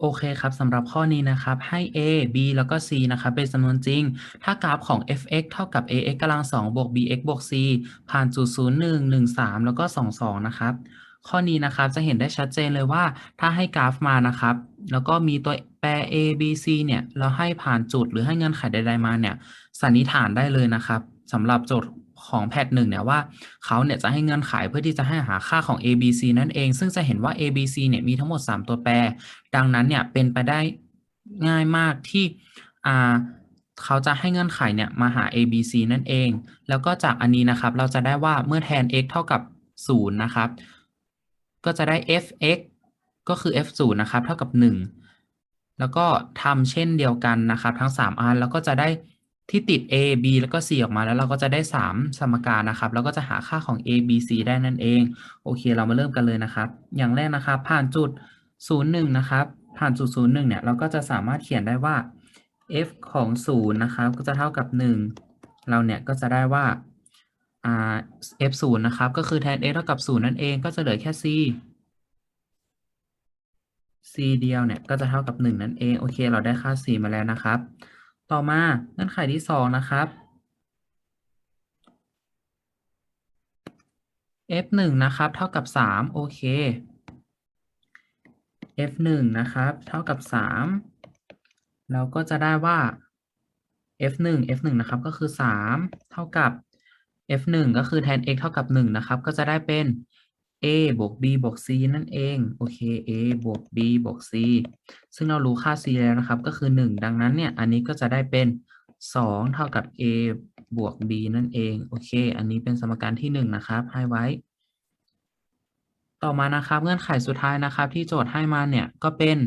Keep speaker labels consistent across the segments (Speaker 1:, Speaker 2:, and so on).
Speaker 1: โอเคครับสำหรับข้อนี้นะครับ ให้ a b แล้วก็ c นะครับเป็นจำนวนจริง ถ้ากราฟของ f(x) เท่ากับ ax กำลัง2บวก bx บวก c ผ่านจุด0 1 1 3แล้วก็2 2นะครับ ข้อนี้นะครับจะเห็นได้ชัดเจนเลยว่า ถ้าให้กราฟมานะครับ แล้วก็มีตัวแปร a b c เนี่ยแล้วให้ผ่านจุดหรือให้เงื่อนไขใดๆมาเนี่ยสันนิษฐานได้เลยนะครับสำหรับโจทย์ ของแพทหนึ่งเนี่ยว่าเขาเนี่ยจะให้เงื่อนไขเพื่อที่จะให้หาค่าของ a b c นั่นเอง ซึ่งจะเห็นว่า a b c เนี่ยมีทั้งหมด 3 ตัวแปร ดังนั้นเนี่ยเป็นไปได้ง่ายมากที่อ่าเขาจะให้เงื่อนไขเนี่ยมาหา a b c นั่นเอง แล้วก็จากอันนี้นะครับเราจะได้ว่าเมื่อแทน x เท่ากับ 0 นะครับ ก็จะได้ f(x) ก็คือ f 0นะครับ เท่ากับ 1 แล้วก็ทำเช่นเดียวกันนะครับ ทั้ง 3 อันแล้วก็จะได้ ที่ติด a b แล้วก็ c ออกมาแล้วเราก็จะได้ 3 สมการนะครับแล้วก็จะหาค่าของ a b c ได้นั่นเอง โอเคเรามาเริ่มกันเลยนะครับ อย่างแรกนะครับ ผ่านจุด 0 1 นะครับ ผ่านจุด 0 1 เนี่ยเราก็จะสามารถเขียนได้ว่า f ของ 0 นะครับ ก็จะเท่ากับ 1 เราเนี่ยก็จะได้ว่าอ่า f 0นะครับ ก็คือแทน x เท่ากับ 0 นั่นเองก็จะเหลือแค่ c c เดียวเนี่ยก็จะเท่ากับ 1 นั่นเอง โอเค เราได้ค่า c มาแล้วนะครับ ต่อมาเงื่อนไขที่2นะครับ f 1นะครับ เท่ากับ 3 โอเค f 1นะครับ เท่ากับ 3 เราก็จะได้ว่า f 1 f 1นะครับ ก็คือ 3 เท่ากับ f 1ก็คือแทน x เท่ากับ 1 นะครับ ก็จะได้เป็น a บวก b บวก c นั่นเอง โอเค a บวก b บวก c ซึ่งเรารู้ค่า c แล้วนะครับ ก็คือ 1 ดังนั้นเนี่ย อันนี้ก็จะได้เป็น 2 เท่ากับ a บวก b นั่นเอง โอเค อันนี้เป็นสมการที่ 1 นะครับ ให้ไว้ ต่อมานะครับ เงื่อนไขสุดท้ายนะครับ ที่โจทย์ให้มาเนี่ย ก็เป็น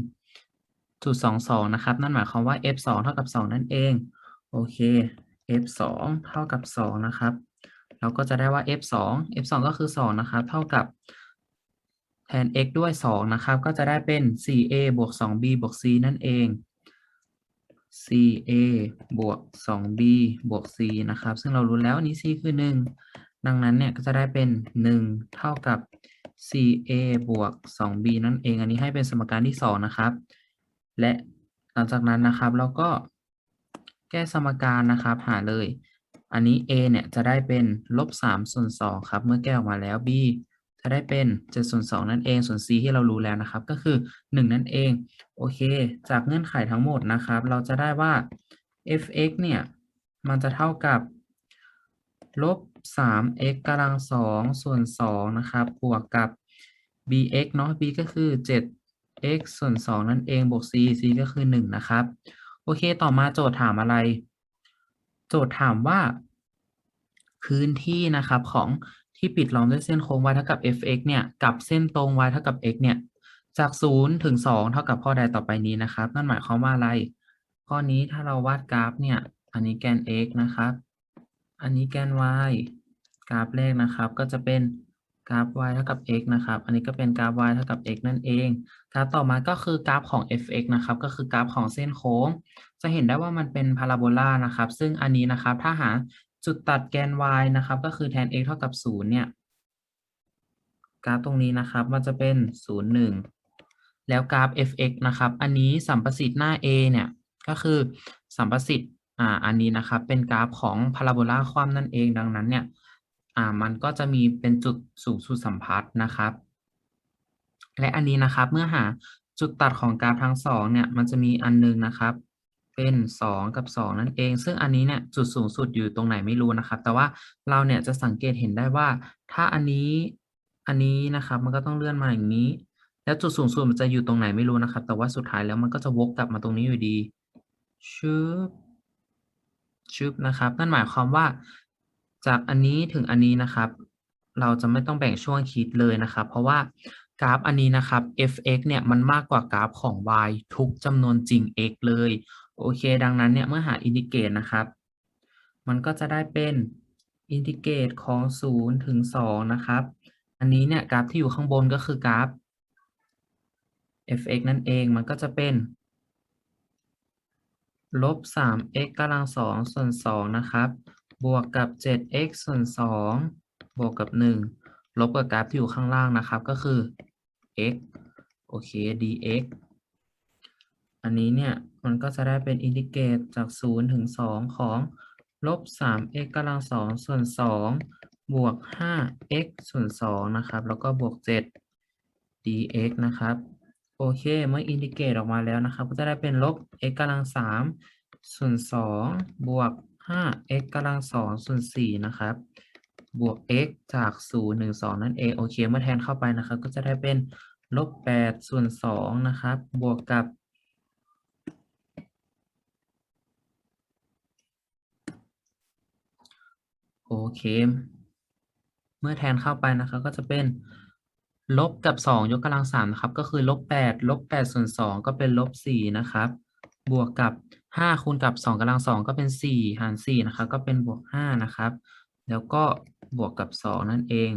Speaker 1: จุด22 นะครับ นั่นหมายความว่า f 2เท่ากับ 2 นั่นเอง โอเค f 2เท่ากับ 2 นะครับ เราก็จะได้ว่า f 2 f 2ก็คือ 2 นะครับ เท่ากับแทน x ด้วย 2 นะครับ ก็จะได้เป็น 4a บวก 2b บวก c นั่นเอง 4a บวก 2b บวก c นะครับ ซึ่งเรารู้แล้วอันนี้ c คือ 1 ดังนั้นเนี่ยก็จะได้เป็น 1 เท่ากับ 4a บวก 2b นั่นเอง อันนี้ให้เป็นสมการที่ 2 นะครับ และหลังจากนั้นนะครับเราก็แก้สมการนะครับหาเลย อันนี้ a เนี่ยจะได้เป็นลบ3ส่วน2ครับ เมื่อแก้ออกมาแล้ว b จะได้เป็น7ส่วน2นั่นเอง ส่วน c ที่เรารู้แล้วนะครับ ก็คือ 1 นั่นเอง โอเค จากเงื่อนไขทั้งหมดนะครับ เราจะได้ว่า f(x) เนี่ย มันจะเท่ากับลบ 3x กำลัง 2 ส่วน 2 นะครับ บวกกับ bx เนาะ b ก็คือ 7x ส่วน 2 นั่นเอง บวก c c ก็คือ 1 นะครับ โอเค ต่อมาโจทย์ถามอะไร โจทย์ถามว่า พื้นที่นะครับของที่ปิดล้อมด้วยเส้นโค้ง y เท่ากับ fx เนี่ยกับเส้นตรง y เท่ากับ x เนี่ยจาก 0 ถึง 2 เท่ากับข้อใดต่อไปนี้นะครับ นั่นหมายความว่าอะไร ข้อนี้ถ้าเราวาดกราฟเนี่ย อันนี้แกน x นะครับ อันนี้แกน y กราฟแรกนะครับ ก็จะเป็นกราฟ y เท่ากับ x นะครับ อันนี้ก็เป็นกราฟ y เท่ากับ x นั่นเอง กราฟต่อมาก็คือกราฟของ f(x) นะครับ ก็คือกราฟของเส้นโค้ง จะเห็นได้ว่ามันเป็นพาราโบลานะครับ ซึ่งอันนี้นะครับ ถ้าหา จุดตัดแกน y นะครับ ก็คือแทน x เท่ากับ 0 เนี่ย กราฟตรงนี้นะครับ มันจะเป็น 0 1 แล้วกราฟ f(x) นะครับ อันนี้สัมประสิทธิ์หน้า a เนี่ย ก็คือสัมประสิทธิ์อ่าอันนี้นะครับ เป็นกราฟของพาราโบลาคว่ำนั่นเอง ดังนั้นเนี่ยอ่ามันก็จะมีเป็นจุดสูงสุดสัมพัทธ์นะครับ และอันนี้นะครับเมื่อหาจุดตัดของกราฟทั้งสองเนี่ย มันจะมีอันนึงนะครับ เป็น2กับ2นั่นเอง ซึ่งอันนี้เนี่ยจุดสูงสุดอยู่ตรงไหนไม่รู้นะครับ แต่ว่าเราเนี่ยจะสังเกตเห็นได้ว่า ถ้าอันนี้อันนี้นะครับ มันก็ต้องเลื่อนมาอย่างนี้ แล้วจุดสูงสุดมันจะอยู่ตรงไหนไม่รู้นะครับ แต่ว่าสุดท้ายแล้วมันก็จะวกกลับมาตรงนี้อยู่ดีชึบชึบนะครับ นั่นหมายความว่า จากอันนี้ถึงอันนี้นะครับ เราจะไม่ต้องแบ่งช่วงคิดเลยนะครับ เพราะว่ากราฟอันนี้นะครับ f(x) เนี่ยมันมากกว่ากราฟของ y ทุกจำนวนจริง x เลย โอเค ดังนั้นเนี่ยเมื่อหาอินทิเกรตนะครับ มันก็จะได้เป็นอินทิเกรตของ0ถึง2นะครับ อันนี้เนี่ยกราฟที่อยู่ข้างบนก็คือกราฟ f(x) นั่นเองมันก็จะเป็นลบ 3x กำลัง 2 ส่วน 2 นะครับ บวกกับ 7x ส่วน 2 บวกกับ 1 ลบกับกราฟที่อยู่ข้างล่างนะครับ ก็คือ x โอเค dx อันนี้เนี่ยมันก็จะได้เป็นอินทิเกรตจากศูนย์ถึงสองของลบสาม x กำลังสองส่วนสองบวกห้า x ส่วนสองนะครับ แล้วก็บวกเจ็ด dx นะครับ โอเค เมื่ออินทิเกรตออกมาแล้วนะครับ ก็จะได้เป็นลบ x กำลังสามส่วนสองบวกห้า x กำลังสองส่วนสี่นะครับ บวก x จากศูนย์ถึงสองนั่นเอง โอเค เมื่อแทนเข้าไปนะครับ ก็จะได้เป็นลบแปดส่วนสองนะครับ บวกกับ โอ เค เมื่อแทนเข้าไปนะครับก็จะเป็นลบกับสองยกกำลังสามนะครับ ก็คือลบแปดลบแปดส่วนสองก็เป็นลบสี่นะครับ บวกกับห้าคูณกับสองกำลังสองก็เป็นสี่หารสี่นะครับ ก็เป็นบวกห้านะครับ แล้วก็บวกกับสองนั่นเอง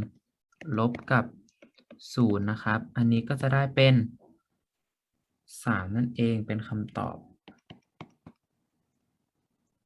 Speaker 1: ลบกับศูนย์นะครับ อันนี้ก็จะได้เป็นสามนั่นเองเป็นคำตอบ